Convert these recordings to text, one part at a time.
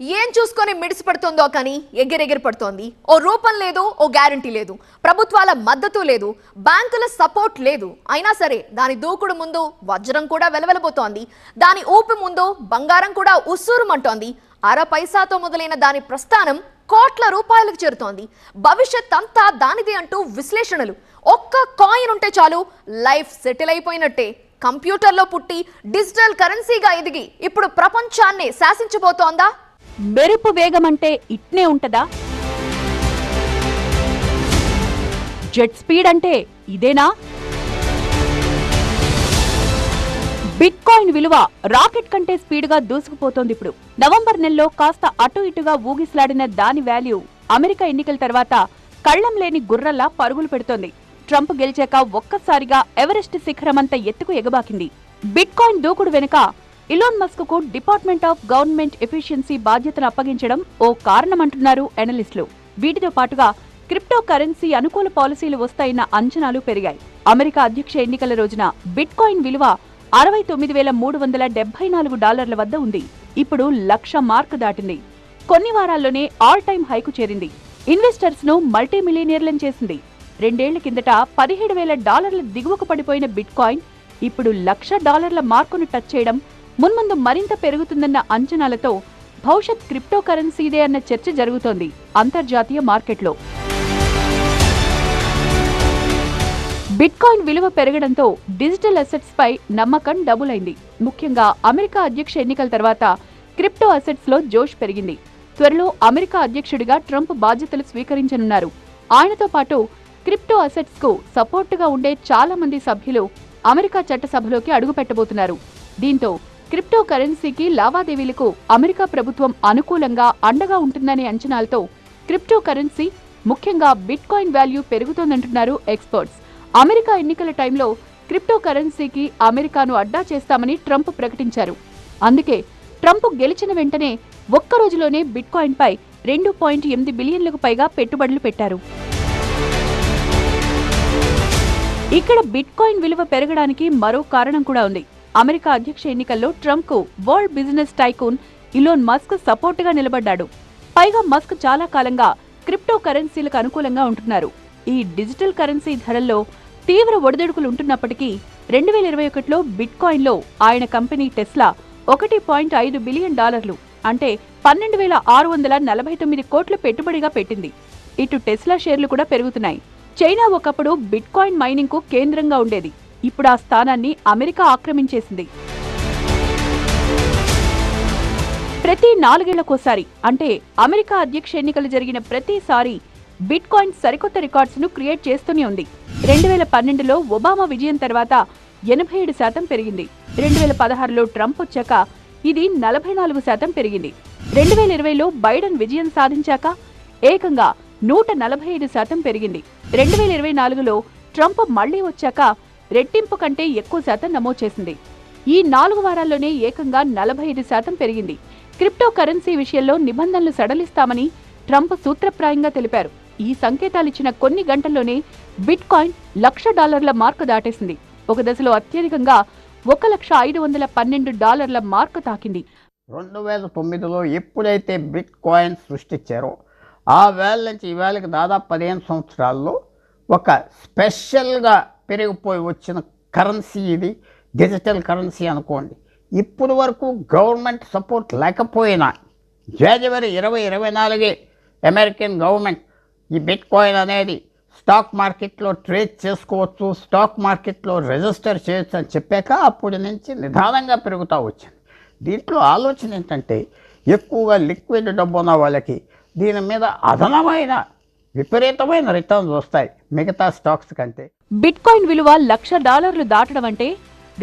ఏం చూసుకొని మిడిసిపడుతోందో కానీ ఎగిరెగిరి పడుతోంది. ఓ రూపం లేదు ఓ గ్యారంటీ లేదు. ప్రభుత్వాల మద్దతు లేదు బ్యాంకుల సపోర్ట్ లేదు. అయినా సరే దాని దూకుడు ముందు వజ్రం కూడా వెలవెలబోతోంది. దాని ఊపి ముందు బంగారం కూడా ఉస్సూరుమంటోంది అర పైసాతో మొదలైన దాని ప్రస్థానం కోట్ల రూపాయలకు చేరుతోంది. భవిష్యత్ అంతా దానిదే అంటూ విశ్లేషణలు. ఒక్క కాయిన్ ఉంటే చాలు లైఫ్ సెటిల్ అయిపోయినట్టే. కంప్యూటర్లో పుట్టి డిజిటల్ కరెన్సీగా ఎదిగి ఇప్పుడు ప్రపంచాన్నే శాసించబోతోందా? మెరుపు వేగం అంటే ఇట్నే ఉంటదా? జెట్ స్పీడ్ అంటే ఇదేనా? బిట్ కాయిన్ విలువ రాకెట్ కంటే స్పీడ్గా దూసుకుపోతోంది ఇప్పుడు నవంబర్ నెలలో కాస్త అటు ఇటుగా ఊగిసలాడిన దాని వాల్యూ అమెరికా ఎన్నికల తర్వాత కళ్ళం లేని గుర్రల్లా పరుగులు పెడుతోంది. ట్రంప్ గెలిచాక ఒక్కసారిగా ఎవరెస్ట్ శిఖరమంత ఎత్తుకు ఎగబాకింది. బిట్ కాయిన్ దూకుడు వెనుక ఇలోన్ మస్క్కు డిపార్ట్మెంట్ ఆఫ్ గవర్నమెంట్ ఎఫిషియన్సీ బాధ్యతను అప్పగించడం ఓ కారణమంటున్నారు ఎనలిస్టులు. వీటితో పాటుగా క్రిప్టో కరెన్సీ అనుకూల పాలసీలు వస్తాయన్న అంచనాలు పెరిగాయి. అమెరికా అధ్యక్ష ఎన్నికల రోజున బిట్ కాయిన్ విలువ అరవై తొమ్మిది వేల మూడు వందల డెబ్బై నాలుగు డాలర్ల వద్ద ఉంది. ఇప్పుడు లక్ష మార్క్ దాటింది. కొన్ని వారాల్లోనే ఆల్ టైమ్ హైకు చేరింది. ఇన్వెస్టర్స్ను మల్టీ మిలియనియర్లను చేసింది. రెండేళ్ళ కిందట పదిహేడు వేల డాలర్ల దిగువకు పడిపోయిన బిట్ కాయిన్ ఇప్పుడు లక్ష డాలర్ల మార్కును టచ్ చేయడం మున్ముందు మరింత పెరుగుతుందన్న అంచనాలతో భవిష్యత్ క్రిప్టో కరెన్సీదే అన్న చర్చ జరుగుతోంది అంతర్జాతీయ మార్కెట్లో. బిట్కాయిన్ విలువ పెరగడంతో డిజిటల్ అసెట్స్ పై నమ్మకం డబుల్ అయింది ముఖ్యంగా అమెరికా అధ్యక్ష ఎన్నికల తర్వాత క్రిప్టో అసెట్స్లో జోష్ పెరిగింది. త్వరలో అమెరికా అధ్యక్షుడిగా ట్రంప్ బాధ్యతలు స్వీకరించనున్నారు. ఆయనతో పాటు క్రిప్టో అసెట్స్కు సపోర్టుగా ఉండే చాలా మంది సభ్యులు అమెరికా చట్టసభలోకి అడుగుపెట్టబోతున్నారు. దీంతో క్రిప్టో కరెన్సీకి లావాదేవీలకు అమెరికా ప్రభుత్వం అనుకూలంగా అండగా ఉంటుందనే అంచనాలతో క్రిప్టో కరెన్సీ ముఖ్యంగా బిట్ కాయిన్ వాల్యూ పెరుగుతోందంటున్నారు ఎక్స్పర్ట్స్. అమెరికా ఎన్నికల టైంలో క్రిప్టో కరెన్సీకి అమెరికాను అడ్డా చేస్తామని ట్రంప్ ప్రకటించారు. అందుకే ట్రంప్ గెలిచిన వెంటనే ఒక్క రోజులోనే బిట్ కాయిన్పై రెండు పాయింట్ ఎనిమిది బిలియన్లకు పైగా పెట్టుబడులు పెట్టారు. ఇక్కడ బిట్ కాయిన్ విలువ పెరగడానికి మరో కారణం కూడా ఉంది. అమెరికా అధ్యక్ష ఎన్నికల్లో ట్రంప్కు world business tycoon Elon Musk సపోర్టుగా నిలబడ్డాడు. పైగా మస్క్ చాలా కాలంగా క్రిప్టో కరెన్సీలకు అనుకూలంగా ఉంటున్నారు. ఈ డిజిటల్ కరెన్సీ ధరల్లో తీవ్ర ఒడిదుడుకులు ఉంటున్నప్పటికీ రెండు వేల ఇరవై ఒకటిలో బిట్కాయిన్లో ఆయన కంపెనీ టెస్లా ఒకటి పాయింట్ ఐదు బిలియన్ డాలర్లు అంటే పన్నెండు వేల ఆరు వందల నలభై తొమ్మిది కోట్లు పెట్టుబడిగా పెట్టింది. ఇటు టెస్లా షేర్లు కూడా పెరుగుతున్నాయి. చైనా ఒకప్పుడు బిట్ కాయిన్ కేంద్రంగా ఉండేది. ఇప్పుడు ఆ స్థానాన్ని అమెరికా ఆక్రమించేసింది. ప్రతి నాలుగేళ్ళకోసారి అంటే అమెరికా అధ్యక్ష ఎన్నికలు జరిగిన ప్రతిసారి బిట్ కాయిన్ సరికొత్త రికార్డ్స్ను క్రియేట్ చేస్తూనే ఉంది. రెండు వేల పన్నెండులో ఒబామా విజయం తర్వాత ఎనభై ఏడు శాతం పెరిగింది. రెండు వేల పదహారులో ట్రంప్ వచ్చాక ఇది నలభై నాలుగు శాతం పెరిగింది. రెండు వేల ఇరవైలో బైడెన్ విజయం సాధించాక ఏకంగా నూట నలభై ఐదు శాతం పెరిగింది. రెండు వేల ఇరవై నాలుగులో ట్రంప్ మళ్ళీ వచ్చాక రెట్టింపు కంటే ఎక్కువ శాతం నమోదు చేసింది. ఈ నాలుగు వారాల్లోనే ఏకంగా నలభై ఐదు శాతం పెరిగింది. క్రిప్టో కరెన్సీ విషయంలో నిబంధనలు సడలిస్తామని ట్రంప్ సూత్రప్రాయంగా తెలిపారు. ఈ సంకేతాలిచ్చిన కొన్ని గంటల్లోనే బిట్ కాయిన్ లక్ష డాలర్ల మార్కు దాటేసింది. ఒక దశలో అత్యధికంగా ఒక లక్ష ఐదు వందల పన్నెండు డాలర్ల మార్కు తాకింది. రెండు వేల తొమ్మిదిలో ఎప్పుడైతే బిట్ కాయిన్ సృష్టించారో ఆ వేళ నుంచి ఈ వేళకి దాదాపు పదిహేను సంవత్సరాల్లో ఒక స్పెషల్గా పెరిగిపోయి వచ్చిన కరెన్సీ ఇది డిజిటల్ కరెన్సీ అనుకోండి. ఇప్పుడు వరకు గవర్నమెంట్ సపోర్ట్ లేకపోయినా జనవరి ఇరవై ఇరవై నాలుగే అమెరికన్ గవర్నమెంట్ ఈ బిట్ కాయిన్ అనేది స్టాక్ మార్కెట్లో ట్రేడ్ చేసుకోవచ్చు స్టాక్ మార్కెట్లో రిజిస్టర్ చేయొచ్చు అని చెప్పాక అప్పటి నుంచి నిదానంగా పెరుగుతూ వచ్చింది. దీంట్లో ఆలోచన ఏంటంటే ఎక్కువగా లిక్విడ్ డబ్బు ఉన్న వాళ్ళకి దీని మీద అదనమైన విపరీతమైన రిటర్న్స్ వస్తాయి. మిగతా స్టాక్స్ కంటే. బిట్ కాయిన్ విలువ లక్ష డాలర్లు దాటడం అంటే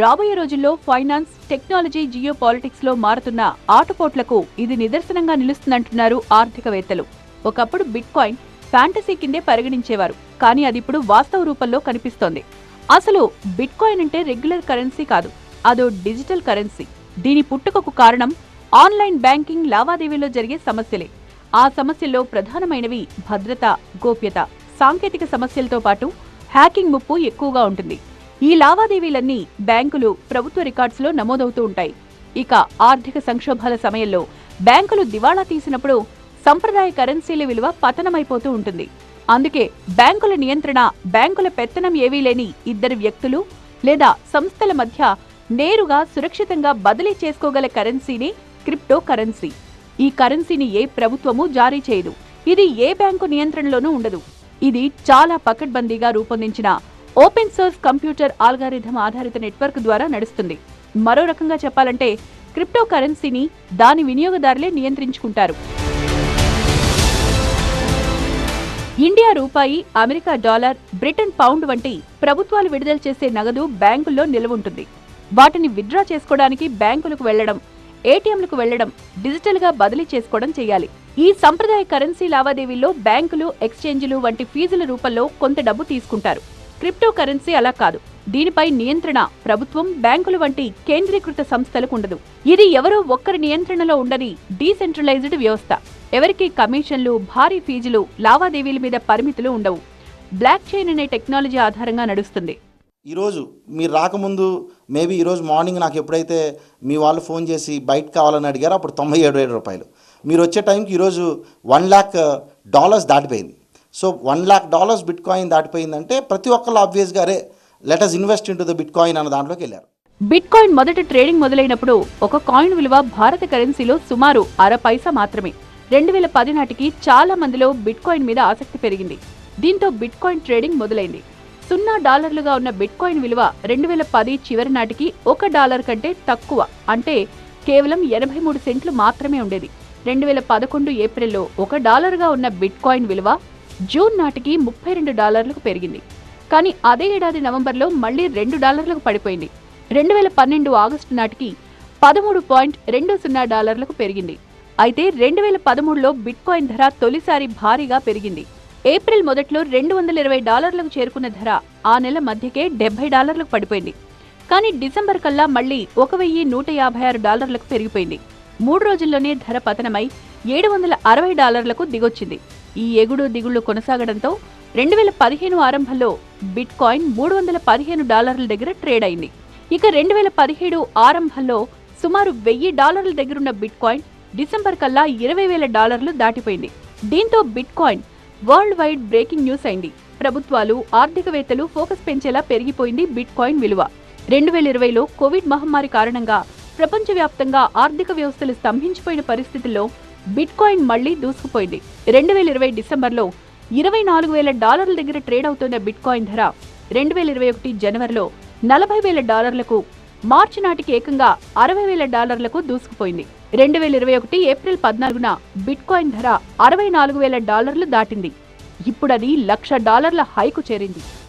రాబోయే రోజుల్లో ఫైనాన్స్ టెక్నాలజీ జియో పాలిటిక్స్లో మారుతున్న ఆటుపోట్లకు ఇది నిదర్శనంగా నిలుస్తుందంటున్నారు ఆర్థికవేత్తలు. ఒకప్పుడు బిట్ కాయిన్ ఫ్యాంటసీ కిందే పరిగణించేవారు. కానీ అది ఇప్పుడు వాస్తవ రూపంలో కనిపిస్తోంది. అసలు బిట్ కాయిన్ అంటే రెగ్యులర్ కరెన్సీ కాదు. అదో డిజిటల్ కరెన్సీ దీని పుట్టుకకు కారణం ఆన్లైన్ బ్యాంకింగ్ లావాదేవీలో జరిగే సమస్యలే. ఆ సమస్యల్లో ప్రధానమైనవి భద్రత గోప్యత. సాంకేతిక సమస్యలతో పాటు హ్యాకింగ్ ముప్పు ఎక్కువగా ఉంటుంది. ఈ లావాదేవీలన్నీ బ్యాంకులు ప్రభుత్వ రికార్డ్స్లో నమోదవుతూ ఉంటాయి. ఇక ఆర్థిక సంక్షోభాల సమయంలో బ్యాంకులు దివాళా తీసినప్పుడు సంప్రదాయ కరెన్సీల విలువ పతనమైపోతూ ఉంటుంది. అందుకే బ్యాంకుల నియంత్రణ బ్యాంకుల పెత్తనం ఏవీ లేని ఇద్దరు వ్యక్తులు లేదా సంస్థల మధ్య నేరుగా సురక్షితంగా బదిలీ చేసుకోగల కరెన్సీని క్రిప్టో కరెన్సీ ఈ కరెన్సీని ఏ ప్రభుత్వము జారీ చేయదు. ఇది ఏ బ్యాంకు నియంత్రణలోనూ ఉండదు. ఇది చాలా పకడ్బందీగా రూపొందించిన ఓపెన్ సోర్స్ కంప్యూటర్ ఆల్గారిథం ఆధారిత నెట్వర్క్ ద్వారా నడుస్తుంది. మరో రకంగా చెప్పాలంటే క్రిప్టో కరెన్సీని దాని వినియోగదారులే నియంత్రించుకుంటారు. ఇండియా రూపాయి అమెరికా డాలర్ బ్రిటన్ పౌండ్ వంటి ప్రభుత్వాలు విడుదల చేసే నగదు బ్యాంకుల్లో నిల్వ ఉంటుంది వాటిని విత్డ్రా చేసుకోవడానికి బ్యాంకులకు వెళ్ళడం ఏటీఎంలకు వెళ్ళడం డిజిటల్గా బదిలీ చేసుకోవడం చేయాలి. ఈ సంప్రదాయ కరెన్సీ లావాదేవీల్లో బ్యాంకులు ఎక్స్చేంజ్లు వంటి ఫీజుల రూపంలో కొంత డబ్బు తీసుకుంటారు. క్రిప్టో కరెన్సీ అలా కాదు. దీనిపై నియంత్రణ ప్రభుత్వం బ్యాంకులు వంటి కేంద్రీకృత సంస్థలకు ఉండదు. ఇది ఎవరో ఒక్కరి నియంత్రణలో ఉండని డీసెంట్రలైజ్డ్ వ్యవస్థ. ఎవరికి కమిషన్లు భారీ ఫీజులు లావాదేవీల మీద పరిమితులు ఉండవు. బ్లాక్ చైన్ అనే టెక్నాలజీ ఆధారంగా నడుస్తుంది. ఈరోజు మీరు రాకముందు మేబీ ఈరోజు మార్నింగ్ నాకు ఎప్పుడైతే మీ వాళ్ళు ఫోన్ చేసి బయట కావాలని అడిగారో అప్పుడు తొంభై ఏడు ఏడు రూపాయలు. మీరు వచ్చే టైంకి ఈరోజు వన్ ల్యాక్ డాలర్స్ దాటిపోయింది. So one lakh dollars bitcoin దాటిపోయిందంటే ప్రతి ఒక్కళ్ళు ఆబ్వియస్గా అరే let us invest into the bitcoin అన్న దాంట్లోకి వెళ్ళారు. బిట్ కాయిన్ మొదట ట్రేడింగ్ మొదలైనప్పుడు ఒక కాయిన్ విలువ భారత కరెన్సీలో సుమారు అర పైసా మాత్రమే. రెండు వేల పది నాటికి చాలా మందిలో బిట్ కాయిన్ మీద ఆసక్తి పెరిగింది. దీంతో బిట్ కాయిన్ ట్రేడింగ్ మొదలైంది. సున్నా డాలర్లుగా ఉన్న బిట్కాయిన్ విలువ రెండు వేల పది చివరి నాటికి ఒక డాలర్ కంటే తక్కువ. అంటే కేవలం ఎనభై మూడు సెంట్లు మాత్రమే ఉండేది. రెండు వేల పదకొండు ఏప్రిల్లో ఒక డాలర్గా ఉన్న బిట్ కాయిన్ విలువ జూన్ నాటికి ముప్పై రెండు డాలర్లకు పెరిగింది. కానీ అదే ఏడాది నవంబర్లో మళ్ళీ రెండు డాలర్లకు పడిపోయింది. రెండు వేల పన్నెండు ఆగస్టు నాటికి పదమూడు పాయింట్ రెండు సున్నా డాలర్లకు పెరిగింది. అయితే రెండు వేల పదమూడులో బిట్ కాయిన్ ధర తొలిసారి భారీగా పెరిగింది. ఏప్రిల్ మొదట్లో రెండు వందల ఇరవై డాలర్లకు చేరుకున్న ధర ఆ నెల మధ్యకే డెబ్బై డాలర్లకు పడిపోయింది. కానీ డిసెంబర్ కల్లా మళ్ళీ ఒక వెయ్యి నూట యాభై ఆరు డాలర్లకు పెరిగిపోయింది. మూడు రోజుల్లోనే ధర పతనమై ఏడు వందల అరవై డాలర్లకు దిగొచ్చింది. ఈ ఎగుడు దిగుళ్ళు కొనసాగడంతో రెండు వేల పదిహేను ఆరంభంలో బిట్ కాయిన్ మూడు వందల పదిహేను డాలర్ల దగ్గర ట్రేడ్ అయింది. ఇక రెండు వేల పదిహేడు ఆరంభంలో సుమారు వెయ్యి డాలర్ల దగ్గరున్న బిట్ కాయిన్ డిసెంబర్ కల్లా ఇరవై వేల డాలర్లు దాటిపోయింది. దీంతో bitcoin world wide breaking news అయింది. ప్రభుత్వాలు ఆర్థికవేత్తలు ఫోకస్ పెంచేలా పెరిగిపోయింది బిట్ కాయిన్ విలువ. రెండు వేల ఇరవైలో కోవిడ్ మహమ్మారి కారణంగా ప్రపంచవ్యాప్తంగా ఆర్థిక వ్యవస్థలు స్తంభించిపోయిన పరిస్థితుల్లో బిట్ కాయిన్ మళ్ళీ దూసుకుపోయింది. రెండు వేల ఇరవై డిసెంబర్లో ఇరవై నాలుగు వేల డాలర్ల దగ్గర ట్రేడ్ అవుతున్న బిట్ కాయిన్ ధర రెండు వేల ఇరవై ఒకటి జనవరిలో నలభై వేల డాలర్లకు మార్చి నాటికి ఏకంగా అరవై వేల డాలర్లకు దూసుకుపోయింది. రెండు వేల ఇరవై ఒకటి ఏప్రిల్ పద్నాలుగున బిట్ కాయిన్ ధర అరవై నాలుగు వేల డాలర్లు దాటింది. ఇప్పుడది లక్ష డాలర్ల హైకు చేరింది.